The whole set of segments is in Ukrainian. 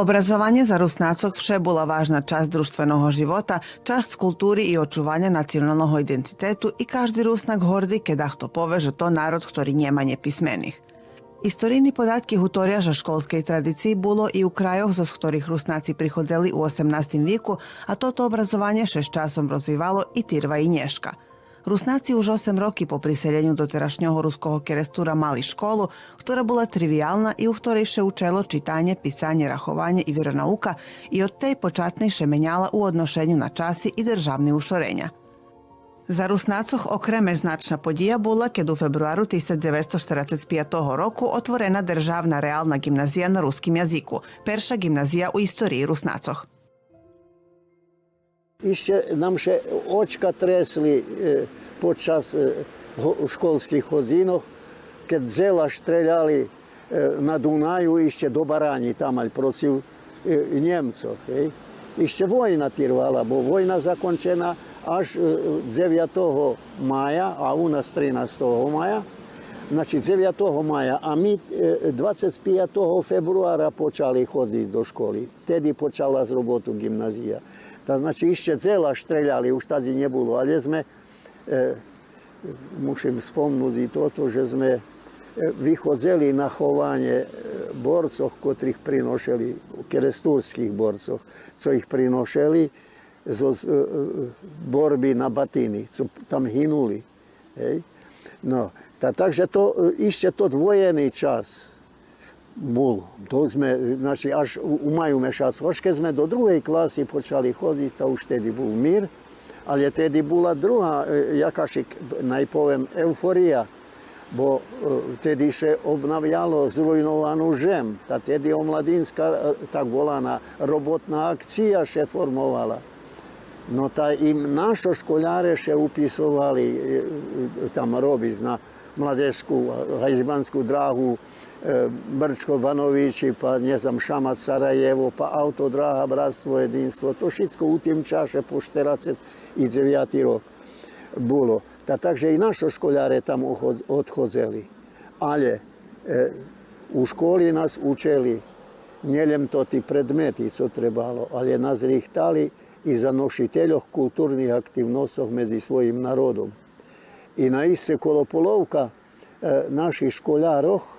Obrazovanje za Rusnacog vše bola vážna časť čast života, časť kulturi i očúvania nacionalnog identitetu i každý Rusnak hordi kedahto poveže to narod ktori njemanje pismenih. Istorijni podatki hutorjaža školske tradiciji bulo i u krajoh zos ktorih Rusnaci prihodzeli u 18. viku, a toto obrazovanje šest časom rozvivalo i Tirva i Nješka – Rusnáci už 8 roky po priseleniu do terašňoho ruského kerestúra mali školu, ktorá bola triviálna i u ktorej se učelo čitanje, pisanje, rahovanje i vjeronauka i od tej počatnejše menjala u odnošenju na časi i državni ušorenja. За руснацох окреме значна подія була, кед у фебруару 1945 року отворена державна реальна гімназія на русскім язику, перша гімназія у історії руснацох. І ще нам ще очка тресли е, під час е, школських ходзінок, кедзела стріляли е, на Дунаю і ще до Барані, там проти німців. І ще війна тривала, бо війна закінчена аж 9 мая, а у нас 13 мая. Значить, 9 мая, а ми 25 февруара почали ходити до школи. Тоді почала з роботу гімназія. Та, znači, іще дзела стріляли, už штаді не було, але ми, е, мусимо спомнути, то, že ми e, vychodzeli na chovanie e, borcov, ktorých prinošeli, krestúrských borcov, co ich prinošeli zo e, borby na batiny, co tam hinuli. Hej. No, ta, takže to, ešte to dvojený čas. Znači, u u mešac mešac hoške sme do druge klasi počeli hoditi, to už tedi bol mir, je tedi bila druga e, jakašik najpovem euforija, bo e, tedi še obnavljalo zrujnowany žem. ta tedi omladinska, e, tak volana, robotna akcija se formovala. No ta im našo školjare še upisovali tam robizna, mladežskú hajzibanskú dráhu e, Brčko Vanoviči, pa ne znam Šamat Sarajevo, pa autodráha Bratstvo jedinstvo. To všetko u tým čaše po 9 rok bolo. Ta takže i naše školjare tam odchodzeli. Ale e, u školi nas učeli njeljem to tí predmety, co trebalo, ale nas rýchtali i za nošiteľoch kulturnih aktivnostoch medzi svojim narodom. І на наїсти колополовка наших школярах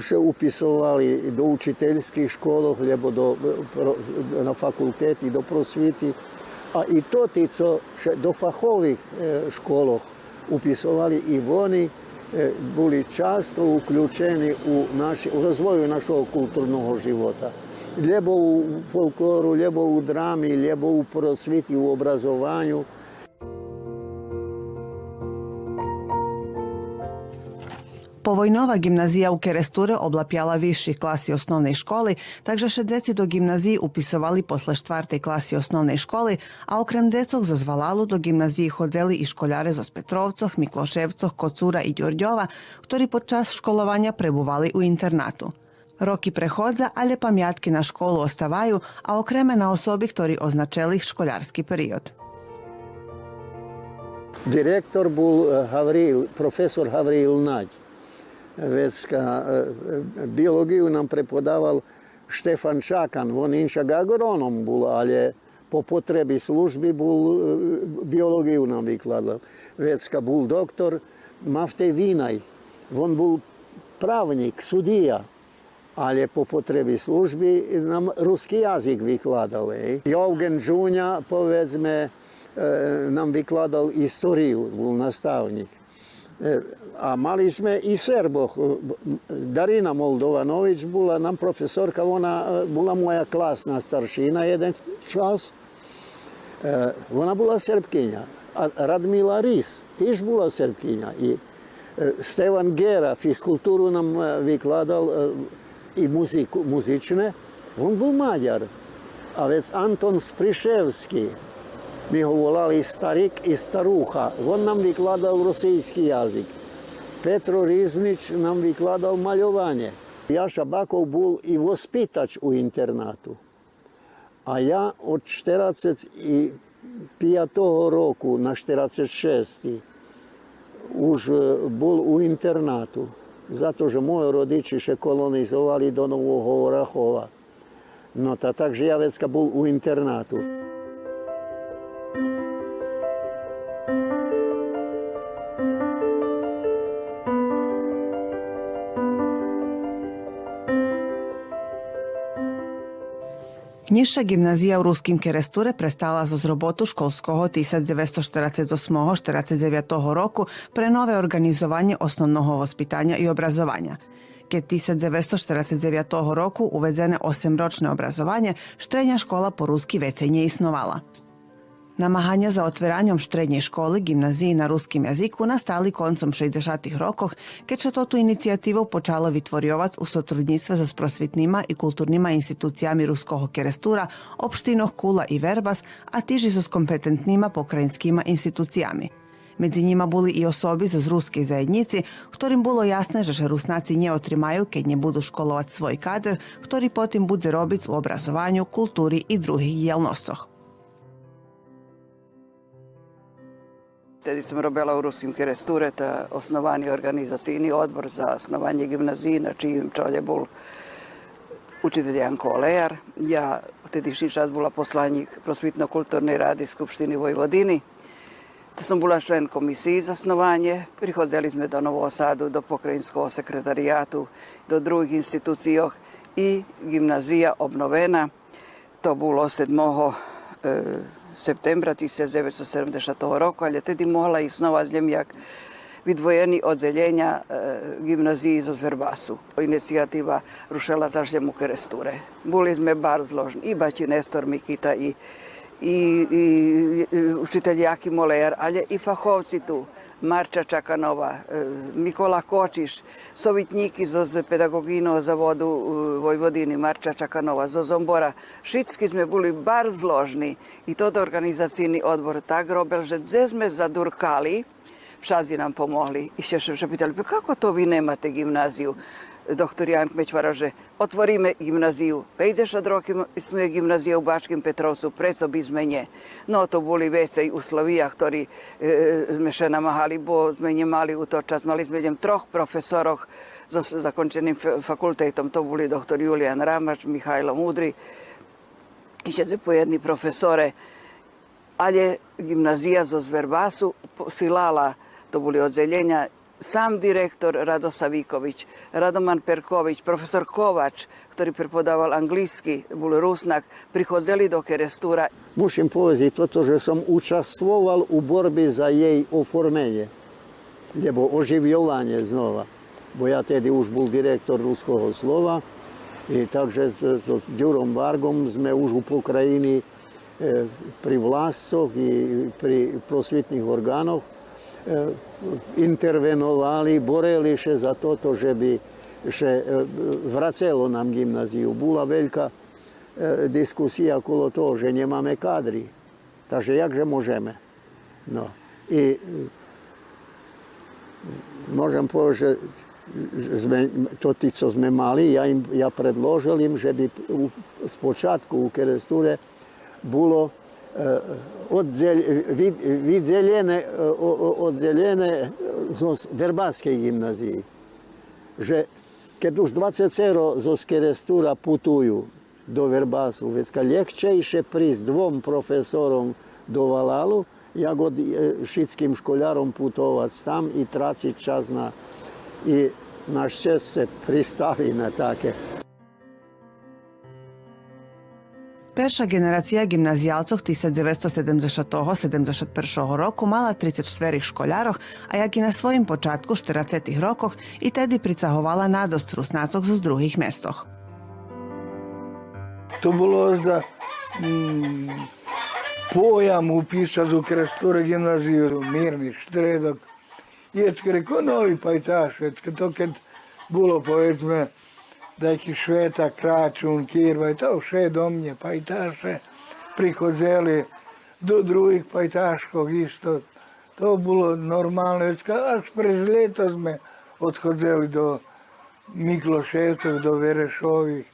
ще уписували до учительських школ, або до, на факультеті, до просвіти. А і то ті, що ще до фахових школ уписували, і вони були часто включені у, наші, у розвою нашого культурного життя. Лебо у фольклору, лебо у драмі, лебо у просвіті, у образуванню. Повојнова гимназија у Керестуре облапјала висши класи основнеј школи, также 60 до гимназији уписовали после штварте класи основнеј школи, а окрем децог за Звалалу до гимназији ходзели и шкољаре за Петровцох, Миклошевцох, Коцура и Ѓорѓова, ktorí podczas школовання пребували у інтернату. Роки преходза, але пам'ятки на школу оставають, а окреме на особі, які означали школярський період. Директор був Гавріл, професор Гавріл Надь. vedska eh, eh, biologiju nam prepodaval Štefan Čakan, on inšak agronom bol, ale po potrebi služby bol eh, biologiju nam vykladal. Vedska bol doktor Maftej Vinaj, on bol pravnik, sudija, ale po potrebi služby nam ruský jazyk vykladal. Jovgen Žuňa, povedzme, nam vykladal históriu, bol nastavník. a mali smo i Srbo. Darina Moldovanović bila nam profesorka, ona bila moja klasna staršina jedan čas. Ona bila Srpkinja. A Radmila Ris, tiš bila Srpkinja. I Stevan Gera, fiskulturu nam vikladal i muziku, muzične. On bil Mađar. A već Anton Spriševski, ми говорили старик, і старуха. Він нам викладав російський язик. Петро Різнич нам викладав малювання. Я Шабаков був і воспитач у інтернату. А я від 45 року на 46 вже був у інтернату. За те, що мої родичі ще колонізували до Нового Орахова. Ну, та також явецька був у інтернату. Nižšia gymnázia v Ruským Kerestúre prestala zo zrobotu školského 1948-49 roku pre nové organizovanie osnovného vaspitanja i obrazovanja. Ke 1949 roku uvedene osemročne obrazovanje, štrednja škola po ruski vece nje isnovala. Namahanja za otveranjem štrednje škole gimnaziji na ruskim jaziku nastali koncom 60-ih rokoh, keď sa toto inicijativu počalo vytvorjovac u sotrudnjstva za sprosvitnima i kulturnima institucijami ruskoho kerestura, opštinoh Kula i Verbas, a tiži su s kompetentnima pokrajinskima institucijami. Medzi njima boli i osobi iz ruske zajednici, ktorim bilo jasne, že, že rusnaci nje otrimaju keď nje budu školovat svoj kader, ktori potim budze robic u obrazovanju, kulturi i drugih djelnostoh. Tedi sam robila u Rusim Kerestureta, osnovani organizacijni odbor za osnovanje gimnazina, čijim čolje bol učitelj Janko Olejar. Ja u tedišnji čas bila poslanjik prosvitno-kulturne radi Skupštini Vojvodini. To sam bila člen komisiji za osnovanje. Prihozeli smo do Osadu, do pokrajinskog sekretarijatu, do drugih institucijoh i gimnazija obnovena. To bilo sedmoho e, septembra 1970 roku, ali je tedy mohla i snova zljemjak vidvojeni od zeljenja e, gimnaziji iz Ozverbasu. Inicijativa rušela za žljemu kresture. Buli smo bar zložni, i baći Nestor Mikita i i, i učitelj Jaki Moler, ali i fahovci tu. Marča Čakanova, e, Mikola Kočiš, Sovitnjik iz pedagogino u e, Vojvodini, Marča Čakanova, Zozombora. Šitski smo bili bar zložni i to da organizacijni odbor ta dze zezme zadurkali, šazi nam pomogli. I še še pitali, pa kako to vi nemate gimnaziju? doktor Jan Kmečvara, že otvoríme gimnaziju. 50 rokov istnuje gimnazija u Bačkim Petrovcu, predsob izmenje. No, to boli vece u Slovijah, ktorí e, e sme še namahali, bo sme mali u to čas. Mali sme idem troch profesoroch so zakončeným fakultetom. To boli doktor Julian Ramač, Mihajlo Mudri, išedze po pojedni profesore. Ali je gimnazija zo Zverbasu posilala to boli odzeljenja sam direktor Rado Saviković, Radoman Perković, profesor Kovač, ktorý prepodával anglicky, bol rusnak, prichodzeli do Kerestúra. Musím povedať toto, že som účastvoval u borbi za jej oformenie, lebo oživjovanie znova. Bo ja tedy už bol direktor ruského slova, i takže s, s Ďurom Vargom sme už u pokrajiny e, pri vlastcoch i pri prosvitných orgánoch E, intervenovali, boreli še za toto, že bi še e, vracelo nam gimnaziju. Bula velika e, diskusija okolo to, že nemame kadri. Takže jak že možeme? No. I možem povedati, že sme, to ti, co sme mali, ja, im, ja predložil im, že bi u, spočatku u Keresture bilo Е, от е, від від зеленої, е, з Дербаської гімназії. Вже кедуш 20 церо з Керестура путую до Вербасу. Вецька легче при з двом професором до Валалу, як от шицьким школяром путувати там і тратити час на і на щастя пристали на таке. Перша генерація гімназіалців 1970-71 року мала 34 школярок, а як і на своїм початку 40-х роках, і теді притягувала на до з других містах. To bolo za mm, pojam upisati u Krastore gimnaziju, mirni štredak. Jecke reko novi pajtaš, jecke to kad da će šveta kračun, kirva i to še do mnje, pa i taše prikozeli do drugih pajtaškog isto. To bilo normalno, već aš prez leto sme odhodeli do Mikloševcev, do Verešovih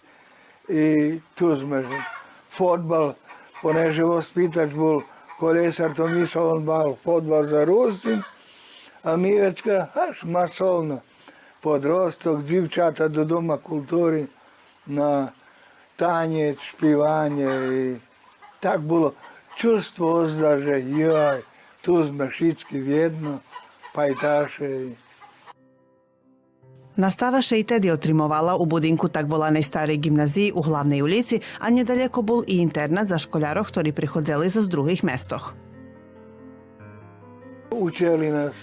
i tu sme fotbal, poneže vospitač bol kolesar, to nisam on bal fotbal za Rusin, a mi već aš masovno. подросток, дівчата додому культури на танець, співання. І так було чувство оздаже, йой, тут з Машицьки в'єдно, пайташе. Настава še i tedi otrimovala u budinku takvolane stare gimnaziji u glavnej ulici, a nedaleko bol i internat za školjaroh, ktorý prichodzeli zo z druhých mestoh. Učeli nas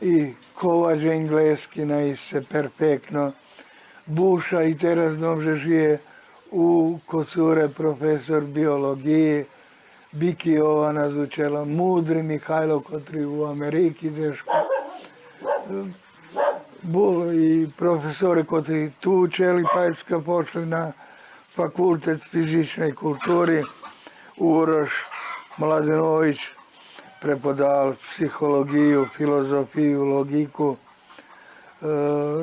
i kovađe ingleskina i se perfektno buša i teraz dobře žije u kocure profesor biologije Biki ova nas mudri Mihajlo kotri u Ameriki deško. i profesori kotri tu učeli ska pošli na fakultet fizične kulturi. Uroš Mladenović prepodavali psihologiju, filozofiju, logiku. E,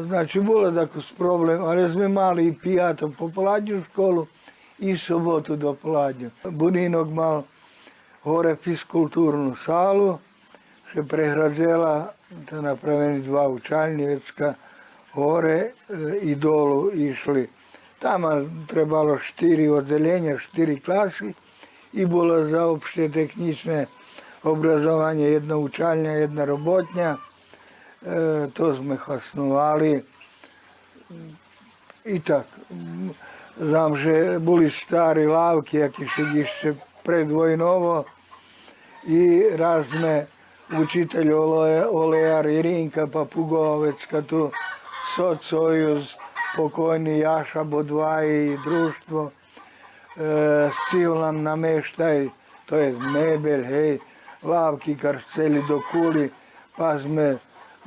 znači, znači, da s problem, ali rezme mali i pijatom po poladnju školu i sobotu do pladnju. Buninog mal hore fiskulturnu salu, se prehrazela, da napraveni dva učaljnjevecka, hore e, i dolu išli. Tamo trebalo štiri odzeljenja, štiri klasi i bila za opšte tehnične образование єдна роботня, е, то ми основали. І так, там вже були старі лавки, які ще ще предвойново, і разне учитель Оле, Олеар Іринка Папуговецька, то соцсоюз, покойний Яша Бодвай і дружство, е, стіл нам намештай, то є мебель, гей. lavki karceli do kuli, pa sme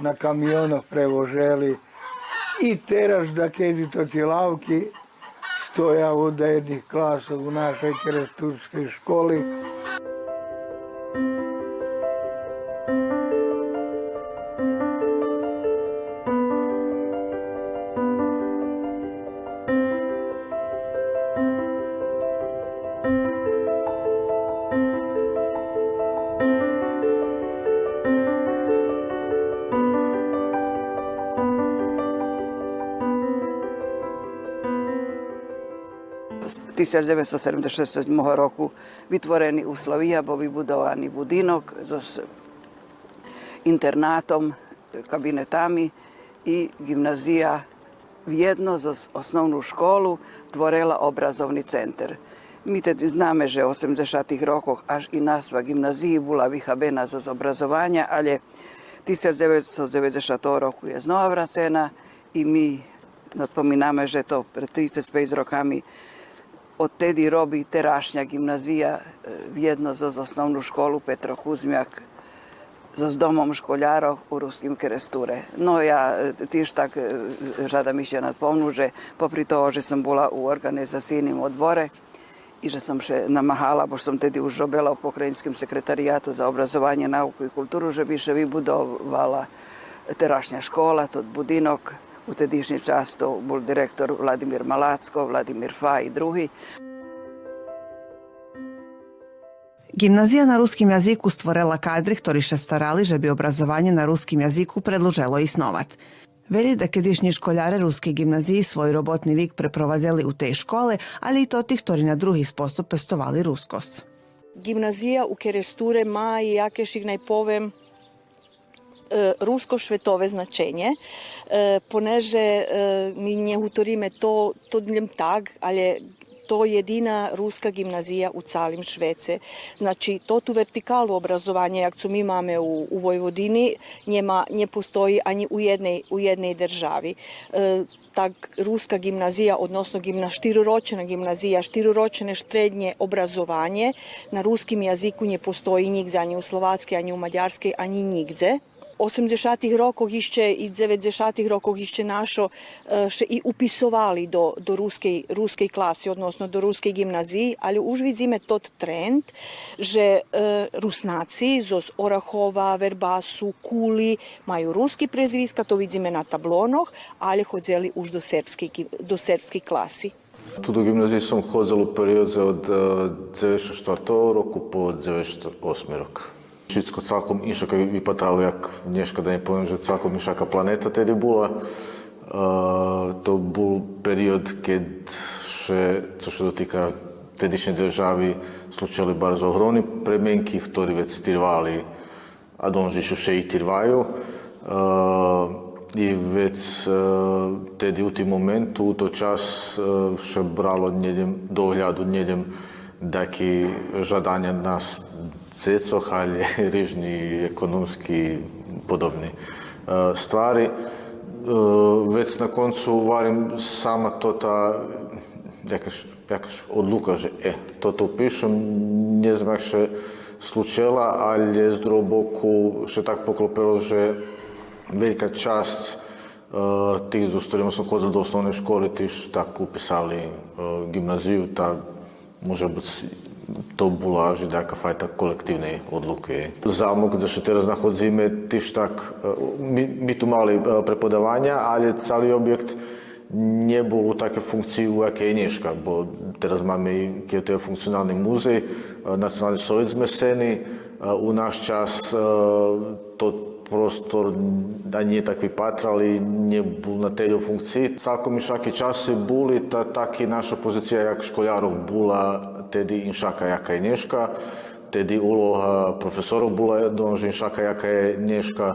na kamionov prevoželi. I teraz da kedi to ti lavki stoja od jednih klasa u našoj kresturskoj školi. 1976 roku vytvorený u Slavija, budovani vybudovaný budinok s internátom, kabinetami i gimnazija vjedno za osnovnu školu tvorela obrazovni centar. Mi te zname, že u 80-ih rokoch až i nasva gimnaziji bula vihabena za obrazovanje, ali 1990 roku je znova vracena i mi nadpominame že to pred 35 rokami od Tedi Robi terašnja gimnazija e, vjedno za osnovnu školu Petro Kuzmjak za domom školjaro u ruskim kresture. No ja e, tiš tak žada e, mi nad nadpomnuže, popri to že sam bila u sinim odbore i že sam še namahala, bo sam tedi užrobela u pokrajinskim sekretarijatu za obrazovanje, nauku i kulturu, že bi še vi terašnja škola, tot budinok, U tedajšnji čas to bol direktor Vladimir Malacko, Vladimir Fa i drugi. Gimnazija na ruskim jaziku stvorela kadri, ktori še starali, že bi obrazovanje na ruskim jaziku predloželo i snovac. Veli da kedišnji školjare ruske gimnaziji svoj robotni vik preprovazeli u te škole, ali i to tih, ktori na drugi sposob pestovali ruskost. Gimnazija u Keresture ma i Jakešig najpovem E, rusko švetove značenje e, poneže e, mi nje utorime to, to tag, ali to jedina ruska gimnazija u calim Švece. Znači, to tu vertikalu obrazovanja, jak su mi imame u, Vojvodini, njema nje postoji ani u jednej, u jednej državi. E, tak ruska gimnazija, odnosno gimna, štiroročena gimnazija, štiroročene štrednje obrazovanje, na ruskim jaziku nje postoji nigdje, ani u slovatske, ani u mađarske, ani nigdje. 80. rokoch ešte i 90. rokoch ešte našo eh, še i upisovali do, do ruskej, ruskej klasi, odnosno do ruskej gimnaziji, ali už vidíme tot trend, že e, Rusnáci z Orahova, Verbasu, Kuli majú ruský prezviska, to vidíme na tablonoch, ali hodzeli už do srpske, do srpske klasi. Туду гімназію сам ходзило період від 94 року по 98 рік. Щось цілком інше випадало, як внешка, да не повім, що цілком інша планета тоді була. To bol period, keď še, čo sa dotýka tedyšnej državy, slučali bardzo ogromne premenky, ktorí vec trvali a donže što še i trvaju. I vec tedy u tým momentu, u to čas še bralo nedem, dohľadu nedem daky žadania nás cecohalje, rižni, ekonomski, podobni e, stvari. E, već na koncu varim sama to ta jakaš, odluka, že e, toto upišem, ne znam jak še slučela, ali je s drugog boku še tak poklopilo, že velika čast e, ti tih odnosno sam hodili do osnovne škole, ti što tako upisali gimnaziju, ta može biti to bola že nejaká fajta kolektívnej odluky. Zámok, kde sa teraz nachodzíme, tiež tak, e, my, my tu mali e, prepodávania, ale celý objekt nebol u také funkcii, u aké je bo teraz máme, keď to je funkcionálny múzej, e, nacionálny soviet sme scény, u náš čas to prostor ani nie tak vypatrali, nebol na tejto funkcii. Celkom všaké časy boli, ta, tak i naša pozícia jak školjárov bola тоді інша яка ніжка, тоді улога професора була дуже інша яка ніжка.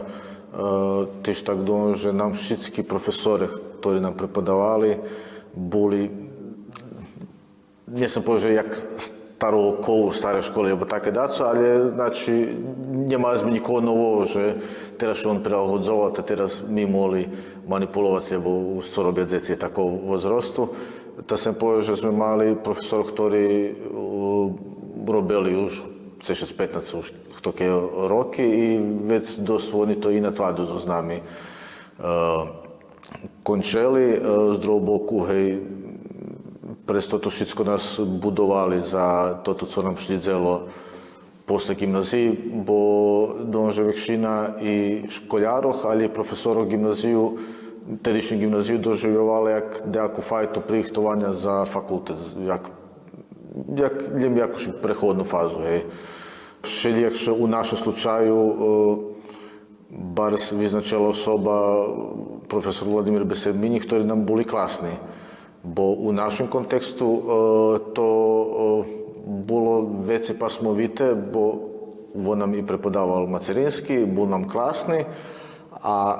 Ти ж так думаю, що нам всі професори, які нам преподавали, були, не сам повіжу, як старого колу, старої школи, або так і дацу, але, значить, нема з нікого нового, що зараз, що він переогодзовувати, зараз ми могли маніпулувати, бо 45 дітей такого возросту tak jsem povedal, že jsme mali profesor, který robili už cez 15 už také roky i vec dosť oni to i na tvádu so nami e, končili e, z druhou boku, hej, přes toto všetko nás budovali za toto, co nám šli dělo после гімназії, бо Дон Живекшина і школяроch, але професору гімназію теперішню гімназію доживали як деяку файту прихтування за факультет, як, як, як якусь переходну фазу. Гей. Ще якщо у нашому случаю Барс визначила особа професор Владимир Бесерміні, які нам були класні. Бо у нашому контексту то було веці пасмовіте, бо вона і преподавала материнський, був нам класний a e,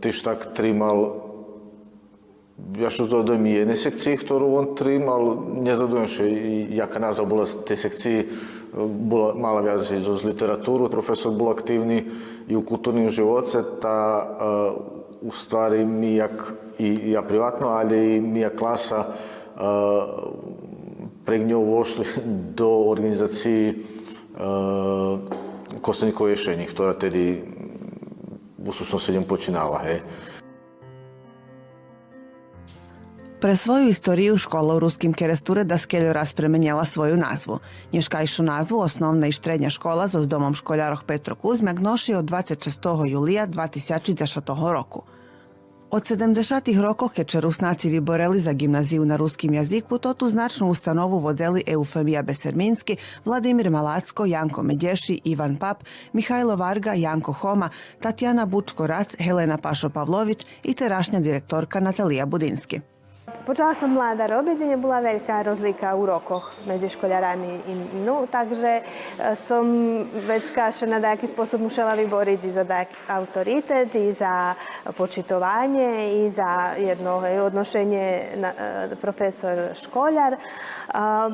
tiež tak trímal ja što zodom je jednej sekcii, ktorú on trim, ale nezadom, že jaká názov bola z tej sekcii, bola, mala viac z literatúru. Profesor bol aktívny i u kultúrnym živote, tá uh, u stvari mi jak, i ja privatno, ali i mi jak klasa uh, prek njou vošli do organizaciji uh, Kostanikov rješenji, ktorá tedy v súčnosti idem počínala, hej. Pre svoju istoriju škola u ruskim Keresture daskelju raz premenjala svoju nazvu. Nješkajšu nazvu osnovna i štrednja škola za s domom školjarog Petro Kuzmjak noši od 26. julija 2010. roku – Od 70-ih rusnaci vi boreli za gimnaziju na ruskim jaziku tu značnu ustanovu vodzeli Eufemija Beserminski, Vladimir Malacko, Janko Medješi, Ivan Pap, Mihajlo Varga, Janko Homa, Tatjana Bučko-Rac, Helena Pašo-Pavlović i terašnja direktorka Natalija Budinski. Počala som mladá robiť kde nebola veľká rozlíka v úrokoch medzi školiarami a inú. takže e, som vecka še na nejaký spôsob musela vyboriť i za nejaký autoritet, i za počitovanie, i za jedno odnošenie na, e, profesor školiar. E,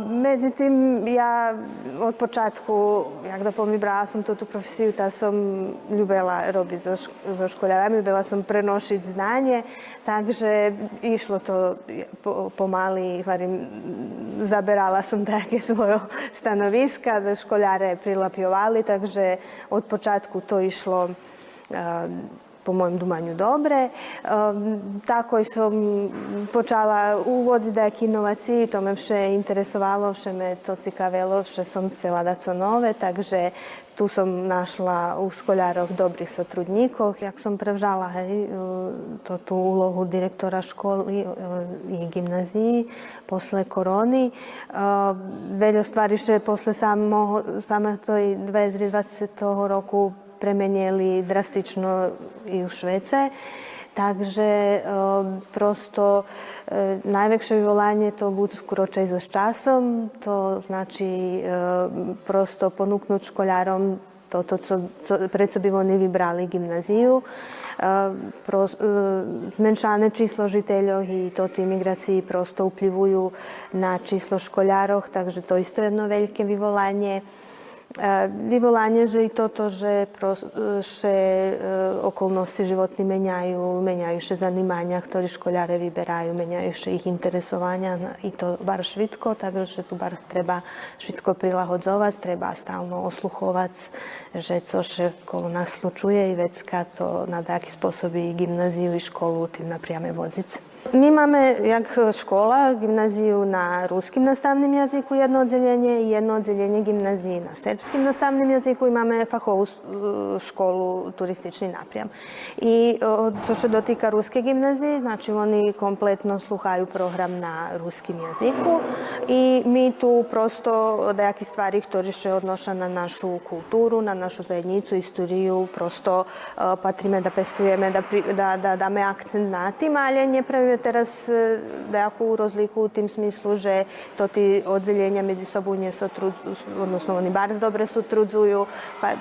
medzi tým ja od počátku, jak da pomibrala som túto profesiju, tá som ľubela robiť so, šk so škoľarami, ľubela som prenošiť znanie, takže išlo to pomali, varim, zaberala sam tako svoje stanoviska, da školjare prilapjovali, takže od početku to išlo eh, po mojem dumanju dobre. Ehm, tako som počala uvodiť nejaké inovácii, to me vše interesovalo, vše me to cikavelo, vše som chcela da co nove, takže tu som našla u školárov dobrých sotrudníkov. Jak som prevžala hej, e, to, tú úlohu direktora školy e, e, i gymnazii posle korony, ehm, veľa stvari še posle samo, samo toj 2020 roku premenili drastično i u Švece. Takže um, prosto um, najväčšie vyvolanie to budú skôr so časom. To znači um, prosto ponúknuť školárom toto, co, co, prečo by oni vybrali gymnáziu. Zmenšane zmenšané číslo žiteľov i toto imigrácii prosto uplivujú na číslo školároch, takže to isto jedno veľké vyvolanie. Vyvolanie, že i toto, že, že e, okolnosti životní meniajú, meniajú še zanimanja, ktoré školiare vyberajú, meniajú še ich interesovania no, i to bar švitko, takže tu bar treba švitko prilahodzovať, treba stalno osluchovať, že co še kolo nás slučuje i vecka to na taký spôsob i gymnáziu i školu tým napriame voziť. Mi imamo jak škola, gimnaziju na ruskim nastavnim jeziku jedno odzeljenje i jedno odjeljenje gimnaziji na srpskim nastavnim jeziku Imamo fahovu e, školu turistični naprijam. I e, co što dotika ruske gimnazije, znači oni kompletno sluhaju program na ruskim jaziku. i mi tu prosto da jaki stvari to riše odnoša na našu kulturu, na našu zajednicu, istoriju, prosto e, patrime da pestujeme, da, da dame akcent na tim, ali je teraz e, nejakú rozliku v tým smyslu, že to tí oddelenia medzi sobou trudzujú, odnosno oni bardzo dobre sotrudzujú.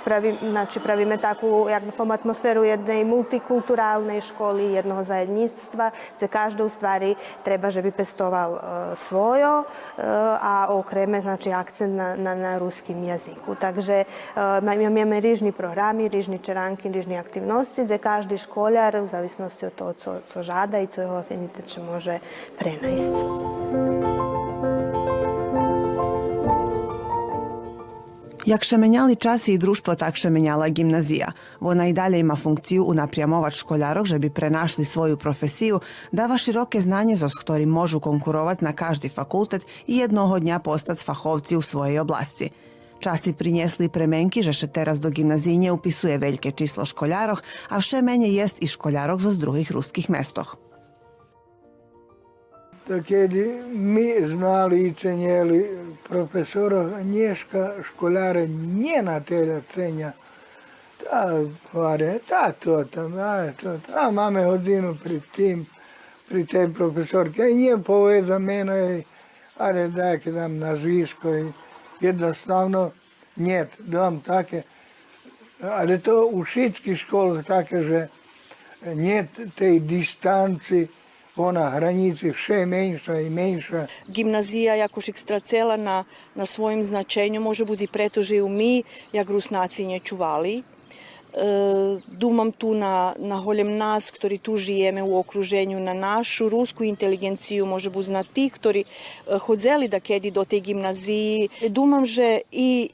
Pravi, znači, pravíme takú jakbom atmosféru jednej multikulturálnej školy, jednoho zajedníctva, kde každou z tvary treba, že by pestoval e, svojo e, a okreme, znači, akcent na, na, na ruskim jaziku. Takže imamo e, rižni programi, rižni čeranki, rižni aktivnosti, kde každý školiar, u zavisnosti od to, co, co žada i co jeho niti će može prenajst. Jak še menjali časi i društvo, tak še menjala gimnazija. Ona i dalje ima funkciju unaprijamovač školjarog, že bi prenašli svoju profesiju, dava široke znanje, zos ktori možu konkurovat na každi fakultet i jednoho dnja postati fahovci u svojej oblasti. Časi prinjesli premenki, že še teraz do gimnazinje upisuje velike číslo školjaroh, a vše menje jest i školjaroh zos drugih ruskih mestoh. Takrat mi znali i cenjeli profesora Nješka, školare nije na telja cenja. Ta pare, ta to tam, a to a mame hodinu pri tim, pri tej profesorke. I nije poveza mene, ali daj ki dam na zviško jednostavno njet, dam take. Ali to u šitskih školah take, že njet tej distanci, ona hranici vše menjša i menša. Gimnazija Jakušik Stracela na, na svojem značenju može buzi u mi, jak nje čuvali. E, dumam tu na holjem nas, nas, tu žijeme u okruženju, na našu rusku inteligenciju, može бу na tih, e, hodzeli da kedi kedi te te i Dumam že i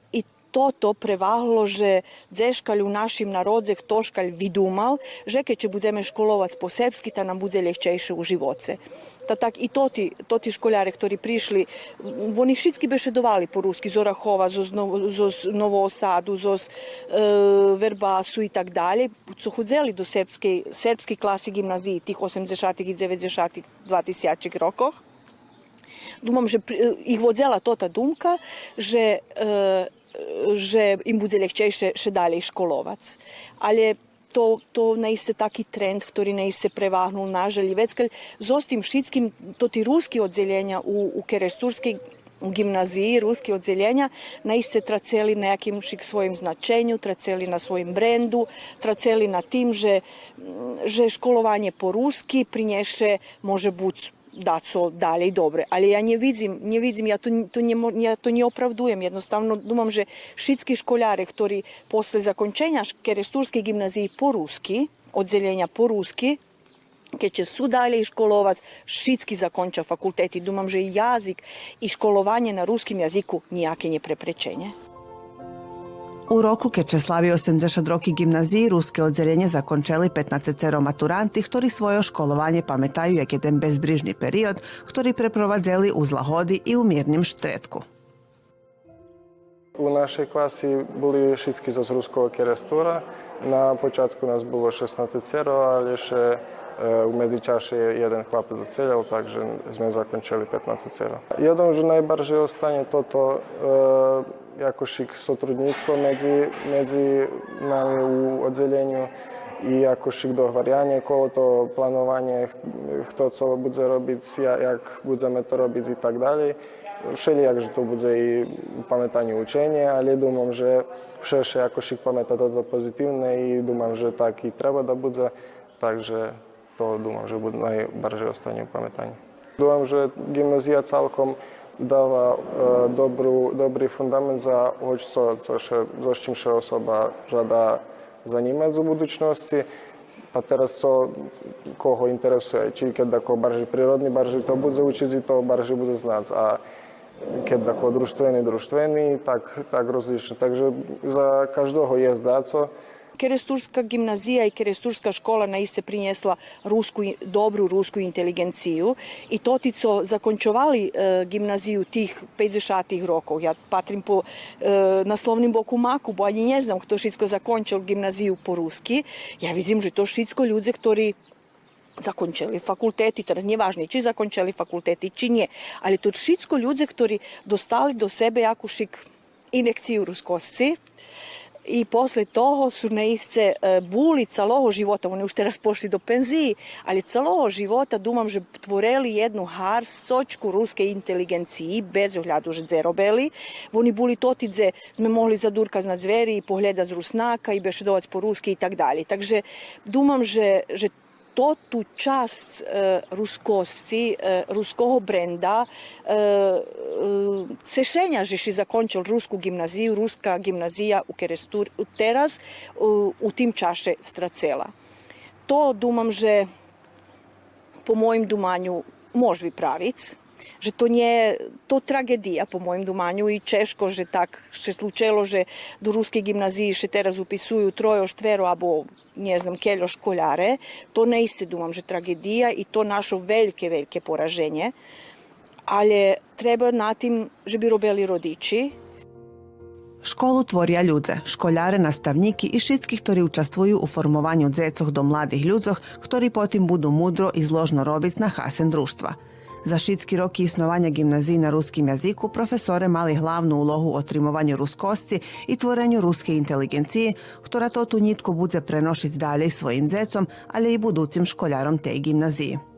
to to prevažilo, že dzeškalj u našim narodzeh toškalj vidumal, že keď će budeme školovat po srpski, ta nam bude ljehčejše u živoce. Та так і тоті, тоті школяри, які прийшли, вони всі бешедували по-русски, з Орахова, з, з, з Нового Саду, з, з е, Вербасу і так далі. Це ходили до сербської, сербської класи гімназії тих 80-х і 90-х, 20-х років. Думам, що їх водзела тота думка, що е, že im bude lehčejše še dalej školovac. Ali to, to ne se taki trend, ktorý ne se prevahnul na već, ker z ostim šitskim, to ti ruski odzeljenja u, u Keresturski u gimnaziji ruski odzeljenja na iste traceli na jakim svojim značenju, traceli na svojim brendu, traceli na tim že, že školovanje po ruski prinješe može biti da dalje i dobre, ali ja nje vidim, nje vidim, ja to, to nje, ja to opravdujem, jednostavno dumam, že šitski školjare, ktori posle zakončenja keresturske gimnaziji po ruski, odzeljenja po ruski, ke će su dalje i školovac, šitski zakonča fakulteti. dumam, že i jazik i školovanje na ruskim jaziku nijake nje preprečenje. U roku Rokuke slavio 80 roki gimnaziji Ruske odzeljenje zakončeli 15 cero maturanti, ktori svoje školovanje pametaju jak jedan bezbrižni period, ktori preprovadzeli u zlahodi i u mirnim štretku. U našoj klasi bili šitski za ruskog kerestura. Na početku nas bilo 16 cero, ali še e, u Medičaši je jedan za zaceljal, takže smo zakončili 15 cero. Jedan že najbarže ostanje toto e, jakoś сотрудничество między, między nami u oddzieleniu i jakoś dochwarianie koło to planowanie kto co będzie robić, jak będziemy to robić i tak dalej. Wszędzie jakże to będzie i pamiętanie uczenie, ale dumam, że szersze jakoś pamięta to, to pozytywne i dumam, że tak i trzeba da będzie, także to dumam, że będzie najbardziej ostatnie pamiętanie. Dumam, że gimnazja całkiem dáva e, dobru, dobry fundament za choć co, co, się, co z osoba žiada zanímať v budućności. A teraz co kogo interesuje, či keď ako barži prírodný, barži to bude učiť, to barži bude znať. a keď ako družstvený, družstvený, tak, tak rozliczne. Także za každého je zdáco. co. keresturska gimnazija i keresturska škola na ise prinjesla rusku, dobru rusku inteligenciju i totico zakončovali eh, gimnaziju tih 50 rokov. Ja patrim po eh, naslovnim boku maku, bo ani ne znam kto šitsko zakončil gimnaziju po ruski. Ja vidim, že to šitsko ljudze, ktori zakončili fakulteti, to nije važno či zakončili fakulteti, či nije, ali to šitsko ljudze, ktori dostali do sebe jakušik inekciju ruskosci, i posle toho su isce e, buli celoho života, oni ušte раз do penziji, penziji, celo života života, dumam že tvoreli jednu sočku ruske inteligenciji, bez ohljadu že dzerobeli. Oni buli totidze, sme mogli zadurka na zveri i pogleda z rusnaka i bešedovac po ruski i tak dalje. Takže dumam že, že хто ту часть е, рускості, е, руского бренда, е, цешення жіші закончив руску гімназію, руска гімназія у Керестур, тераз у тим чаше страцела. То думам, že po mojem dumanju možvi pravic, že to nie, to tragedija po mojem domanju i Češko, že tak se slučelo, že do ruske gimnaziji še teraz upisuju trojoš, tvero, abo ne znam, keljoš školjare, to ne se dumam, že tragedija i to našo velike, velike poraženje, ali treba na tim, že bi robili rodiči, Školu tvorja ljudze, školjare, nastavniki i šitskih ktori učastvuju u formovanju dzecoh do mladih ljudzoh, ktori potim budu mudro i zložno robic na hasen društva. Za šitski rok isnovanja gimnaziji na ruskim jaziku profesore mali glavnu ulogu o trimovanju ruskosci i tvorenju ruske inteligencije, ktora to tu njitko budze prenošiti dalje svojim decom, ali i buducim školjarom tej gimnaziji.